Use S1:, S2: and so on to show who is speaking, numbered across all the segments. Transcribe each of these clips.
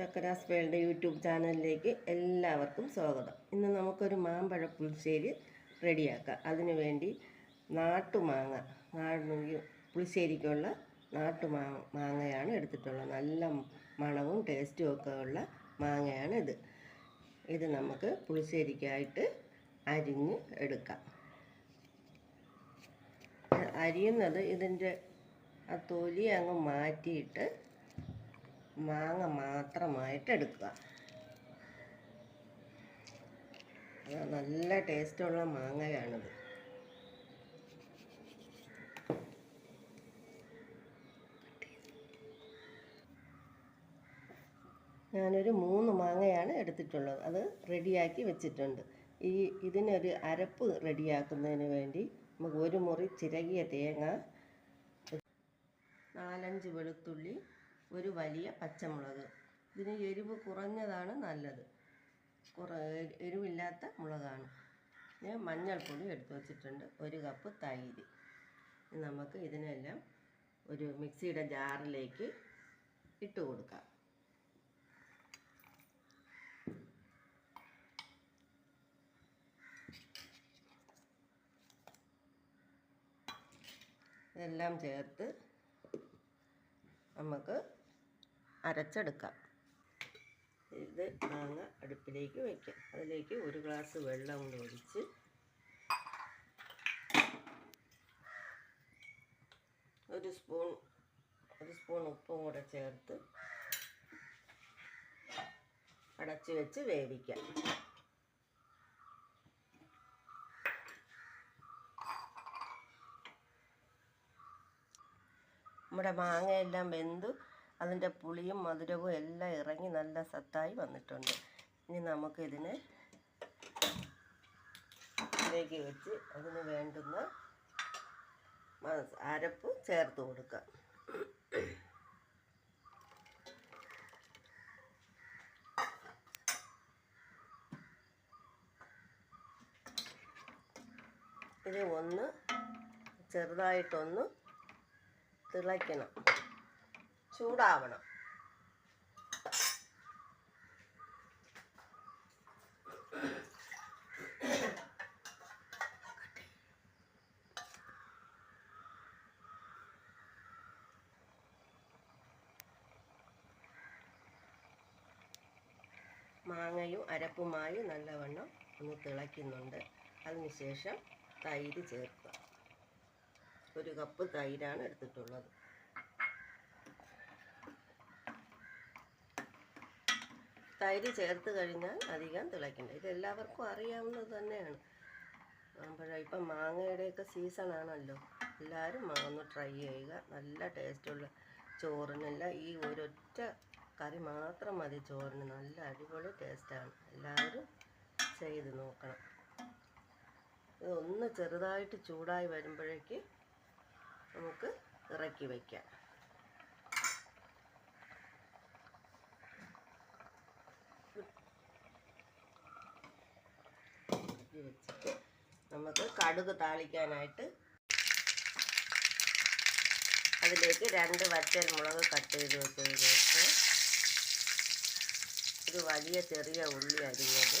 S1: ചക്കരാസ് world YouTube ചാനലിലേക്ക് എല്ലാവർക്കും സ്വാഗതം. ഇന്ന് നമുക്കൊരു മാമ്പഴ പുളിശ്ശേരി റെഡിയാക്കാം. അതിനുവേണ്ടി നാട്ടുമാങ്ങ പുളിശ്ശേരിക്കുള്ള നാട്ടുമാ മാങ്ങയാണ് എടുത്തിട്ടുള്ളത്. നല്ല മണവും ടേസ്റ്റും ഒക്കെ ഉള്ള മാങ്ങയാണ് ഇത്. ഇത് നമുക്ക് പുളിശ്ശേരിക്കായിട്ട് അരിഞ്ഞ് എടുക്കാം. അരിയുന്നത് ഇതിന്റെ ആ തൊലി അങ്ങ് മാറ്റിയിട്ട് മാങ്ങ മാത്രമായിട്ട് എടുക്കുക. നല്ല ടേസ്റ്റുള്ള മാങ്ങയാണിത്. ഞാനൊരു മൂന്ന് മാങ്ങയാണ് എടുത്തിട്ടുള്ളത്. അത് റെഡിയാക്കി വെച്ചിട്ടുണ്ട്. ഈ ഇതിനൊരു അരപ്പ് റെഡിയാക്കുന്നതിന് വേണ്ടി നമുക്ക് ഒരു മുറി ചിരകിയ തേങ്ങ നാലഞ്ച് വെളുത്തുള്ളി ഒരു വലിയ പച്ചമുളക്. ഇതിന് എരിവ് കുറഞ്ഞതാണ് നല്ലത്. കുറ എരിവില്ലാത്ത മുളകാണ്. ഞാൻ മഞ്ഞൾപ്പൊടി എടുത്തു വച്ചിട്ടുണ്ട്. ഒരു കപ്പ് തൈര്. നമുക്ക് ഇതിനെല്ലാം ഒരു മിക്സിയുടെ ജാറിലേക്ക് ഇട്ട് കൊടുക്കാം. ഇതെല്ലാം ചേർത്ത് നമുക്ക് അരച്ചെടുക്കാം. ഇത് മാങ്ങ അടുപ്പിലേക്ക് വയ്ക്കാം അതിലേക്ക് ഒരു ഗ്ലാസ് വെള്ളം കൊണ്ട് ഒഴിച്ച് ഒരു സ്പൂൺ ഒരു സ്പൂൺ ഉപ്പും കൂടെ ചേർത്ത് അടച്ച് വെച്ച് വേവിക്കാം. നമ്മുടെ മാങ്ങയെല്ലാം വെന്തു. അതിന്റെ പുളിയും മധുരവും എല്ലാം ഇറങ്ങി നല്ല സത്തായി വന്നിട്ടുണ്ട്. ഇനി നമുക്കിതിനെ ഇതിലേക്ക് വെച്ച് അതിന് വേണ്ടുന്ന അരപ്പ് ചേർത്ത് കൊടുക്കാം. ഇത് ഒന്ന് ചെറുതായിട്ടൊന്ന് തിളയ്ക്കണം. ചൂടാവണം. മാങ്ങയും അരപ്പുമായി നല്ലവണ്ണം ഒന്ന് തിളയ്ക്കുന്നുണ്ട്. അതിനുശേഷം തൈര് ചേർക്കുക. ഒരു കപ്പ് തൈരാണ് എടുത്തിട്ടുള്ളത്. തൈര് ചേർത്ത് കഴിഞ്ഞാൽ അധികം തിളയ്ക്കണ്ട. ഇത് എല്ലാവർക്കും അറിയാവുന്നത് തന്നെയാണ്. അപ്പോൾ ഇപ്പം മാങ്ങയുടെയൊക്കെ സീസണാണല്ലോ. എല്ലാവരും മാങ്ങ ട്രൈ ചെയ്യുക. നല്ല ടേസ്റ്റുള്ള ചോറിനല്ല ഈ ഒരൊറ്റ കറി മാത്രം മതി ചോറിന്. നല്ല അടിപൊളി ടേസ്റ്റാണ്. എല്ലാവരും ചെയ്ത് നോക്കണം. ഇത് ഒന്ന് ചെറുതായിട്ട് ചൂടായി വരുമ്പോഴേക്ക് നമുക്ക് ഇറക്കി വയ്ക്കാം. ഇറക്കി വെച്ചിട്ട് നമുക്ക് കടുക് താളിക്കാനായിട്ട് അതിലേക്ക് രണ്ട് വറ്റൽ മുളക് കട്ട് ചെയ്ത് വെച്ചതിലേക്ക് ഒരു വലിയ ചെറിയ ഉള്ളി അരിഞ്ഞത്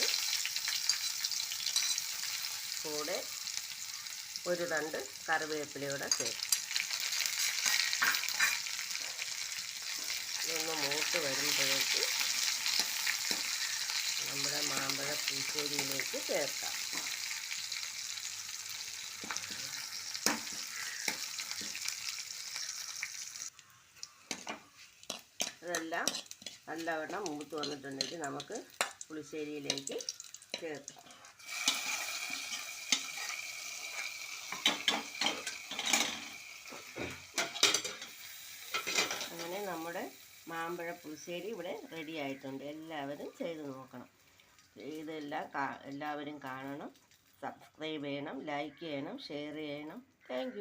S1: കൂടെ ഒരു രണ്ട് കറിവേപ്പിലയുടെ ചേർത്ത്. ഒന്ന് മൂത്ത് വരുമ്പോഴേക്ക് നമ്മുടെ മാമ്പഴ പുളിശ്ശേരിയിലേക്ക് ചേർക്കാം. ഇതെല്ലാം നല്ലവണ്ണം മൂത്ത് വന്നിട്ടുണ്ടെങ്കിൽ നമുക്ക് പുളിശ്ശേരിയിലേക്ക് ചേർക്കാം. അങ്ങനെ നമ്മുടെ മാമ്പഴ പുളിശ്ശേരി ഇവിടെ റെഡി ആയിട്ടുണ്ട്. എല്ലാവരും ചെയ്ത് നോക്കണം. കാ എല്ലാവരും കാണണം. സബ്സ്ക്രൈബ് ചെയ്യണം ലൈക്ക് ചെയ്യണം ഷെയർ ചെയ്യണം. താങ്ക്